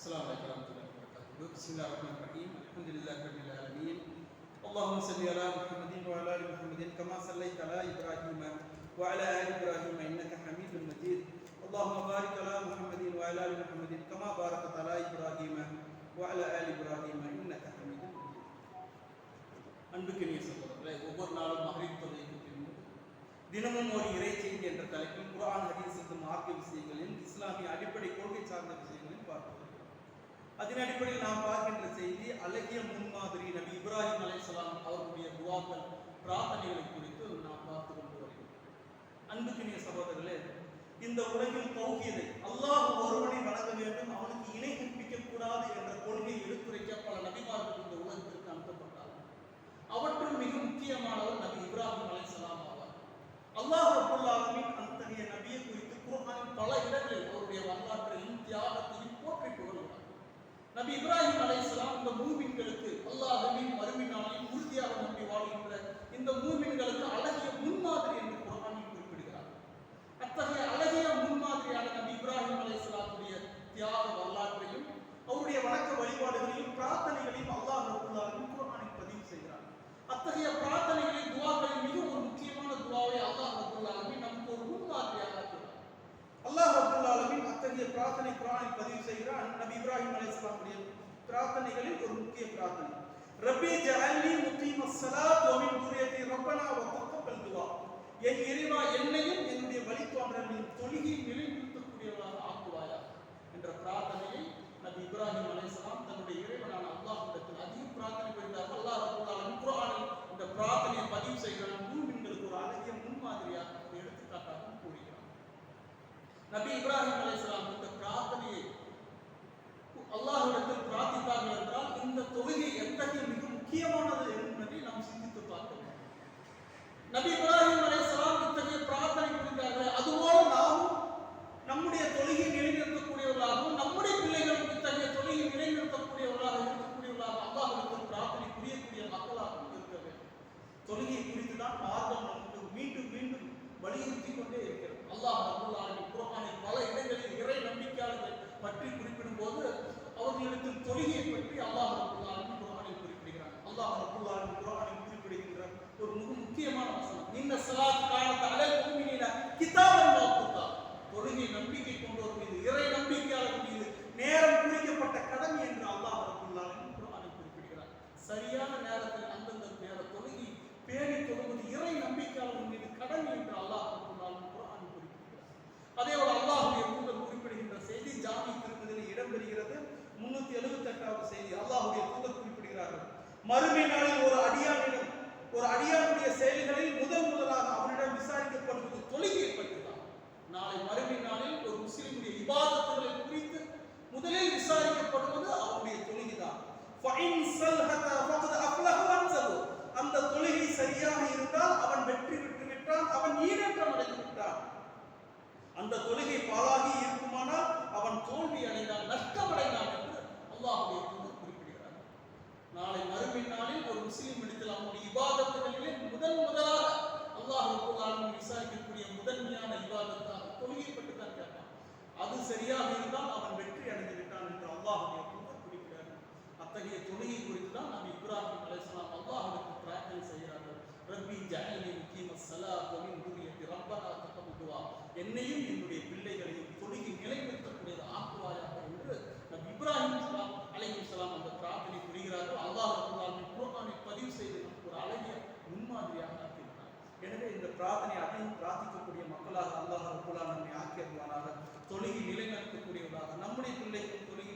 السلام عليكم ورحمة الله وبركاته بسم الله الرحمن الرحيم الحمد لله رب العالمين اللهم صل على محمد وعلى ال محمد كما صليت على ابراهيم وعلى ال ابراهيم انك حميد مجيد اللهم بارك على محمد وعلى ال محمد كما باركت على ابراهيم وعلى ال ابراهيم انك حميد مجيد அன்புக்கினிய சகோதரர்களே ஒவ்வொரு நாளும் மகரிப் தொழுகைக்கு பின்பு தினமும் ஒரு இறை செய்தி என்ற தலைப்பில் குர்ஆன் ஹதீஸ் மற்றும் மார்க்க விஷயங்களில் இஸ்லாமிய அடிப்படை கொள்கை சார்ந்த விஷயங்களில் பார்க்கிறோம் அதன் அடிப்படையில் நாம் பார்க்கின்ற செய்தி அழகிய முன்மாதிரி நபி இப்ராஹிம் அலைசலாம் அவர்களுடைய துவாக்கள் பிரார்த்தனைகளை குறித்து நாம் பார்த்து கொண்டு வருகிறோம் அன்புக்கினிய சகோதரர்களே இந்த உலகில் பௌகியதை அல்லாஹ் ஒருவனை வணங்க வேண்டும் அவனுக்கு இணை கற்பிக்க கூடாது என்ற கொள்கை எடுத்துரைக்க பல நபிமார்கள் இந்த உலகத்திற்கு அனுப்பப்பட்டார்கள். அவற்றுள் மிக முக்கியமானவர் நபி இப்ராஹிம் அலைசலாம் ஆவார். அல்லாஹ் ரப்பல் ஆலமீன் அத்தகைய நபியை குறித்து குர்ஆனின் பல இடங்களில் அவருடைய வரலாற்றையும் தியாகத்தையும் போற்றி புகழ்கிறார் நபி இப்ராஹிம் அலைஹிஸ்ஸலாம் இந்த மூமின்களுக்கு அல்லாஹ்வின் மறுமை நாளில் உறுதியாக நம்பி வாழ்கின்ற இந்த மூமின்கள் அழகிய முன்மாதிரி என்று குர்ஆனில் குறிப்பிடுகிறார் அத்தகைய அழகிய முன்மாதிரியான நபி இப்ராஹிம் அலைஹிஸ்ஸலாத்துடைய தியாக வரலாற்றையும் அவருடைய வணக்க வழிபாடுகளையும் பிரார்த்தனைகளையும் அல்லாஹ் ரப்பல் ஆலமீன் குர்ஆனில் பதிவு செய்கிறார் அத்தகைய பிரார்த்தனைகளில் துவாக்களில் மிக ஒரு முக்கியமான துவாவை அல்லாஹ் ரப்பல் ஆலமீன் நமக்கு ஒரு முன்மாதிரியாக ஆக்குகிறார் அல்லாஹ் ரப்பல் ஆலமீன் அத்தகைய பிரார்த்தனை குர்ஆனில் பதிவு செய்கிறான் நபி இப்ராஹிம் அலைஹிஸ்ஸலாமுடைய பிரார்த்தனைகளில் ஒரு முக்கிய பிரார்த்தனை ரப்பி ஜஅல்னி தொழுகையை குறித்து தான் மீண்டும் மீண்டும் வலியுறுத்தி கொண்டே இருக்கிறோம் அல்லாஹ் ரப்பல் ஆலமீன் குர்ஆனில் பல இடங்களில் இறை நம்பிக்கையாளர்கள் பற்றி குறிப்பிடும் போது அவர்களிடத்தில் தொழுகையை பற்றி அல்லாஹ் ரப்பல் ஆலமீன் குர்ஆனில் குறிப்பிடுகிறார் அல்லாஹ் ரப்பல் ஆலமீன் குர்ஆனில் குறிப்பிடுகின்ற ஒரு மிக முக்கியமான வசனம் இந்த ஸலாத் மறுமை நாளில் ஒரு அடியானிடம் ஒரு அடியானுடைய செயல்களில் முதல் முதலாக அவனிடம் விசாரிக்கப்படுவது தொழுகையை பற்றிதான் நாளை மறுமை நாளில் ஒரு முஸ்லிமுடைய விவாதத்துகளை குறித்து முதலில் விசாரிக்கப்படுவது அவனுடைய தொழுகைதான். ஃபைன் அந்த தொழுகை சரியாக இருந்தால் அவன் வெற்றி பெற்று விட்டான் அவன் ஈடேற்றம் அடைந்து விட்டான். அந்த தொழுகை பாலா இருக்குமானால் அவன் தோல்வி அடைந்தான் நஷ்டம் அடைந்தான் என்று அல்லாஹ்வுடைய தூதர் குறிப்பிடுகிறார் நாளை மறுமை நாளில் ஒரு முஸ்லீம் இடத்தில் அவனுடைய இபாதத்துகளிலே முதன் முதலாக அல்லாஹ் ரப்பல் விசாரிக்கக்கூடிய முதன்மையான இபாதத்தாக தொழுகை தான் கேட்பான். அது சரியாக இருந்தால் அவன் வெற்றி அடைந்து விட்டான் என்று அல்லாஹுடைய தூதர் குறிப்பிடுகிறார் அத்தகைய தொழுகை குறித்து தான் நாம் இப்ராஹிம் அலைஹிஸ்ஸலாம் அல்லாஹுக்கு பிரார்த்தனை செய்கிறார்கள். ரப்பி ஜஅல்னி முகீமஸ் சலா தொழில் மின் துர்ரியத்தி ரப்பனா தக்கபல் என்னையும் என்னுடைய பிள்ளைகளையும் தொழுகை நிலைநிறுத்தக்கூடியது ஆக்குவாயாக என்று நபி இப்ராஹிம் ஸலாம் அலைஹிஸ்ஸலாம் அந்த பிரார்த்தனை புரிகிறார்கள் அல்லாஹ் ரப்பல் ஆலமீன் குர்ஆனை பதிவு செய்து நமக்கு ஒரு அழகிய முன்மாதிரியாக ஆக்கியிருக்கிறார் எனவே இந்த பிரார்த்தனை அதையும் பிரார்த்திக்கக்கூடிய மக்களாக அல்லாஹ் ரபுல்லா நம்மை ஆக்கியருவானாக தொழுகி நிலைநிறுத்தக்கூடியவர்களாக நம்முடைய பிள்ளைகள் தொழுகி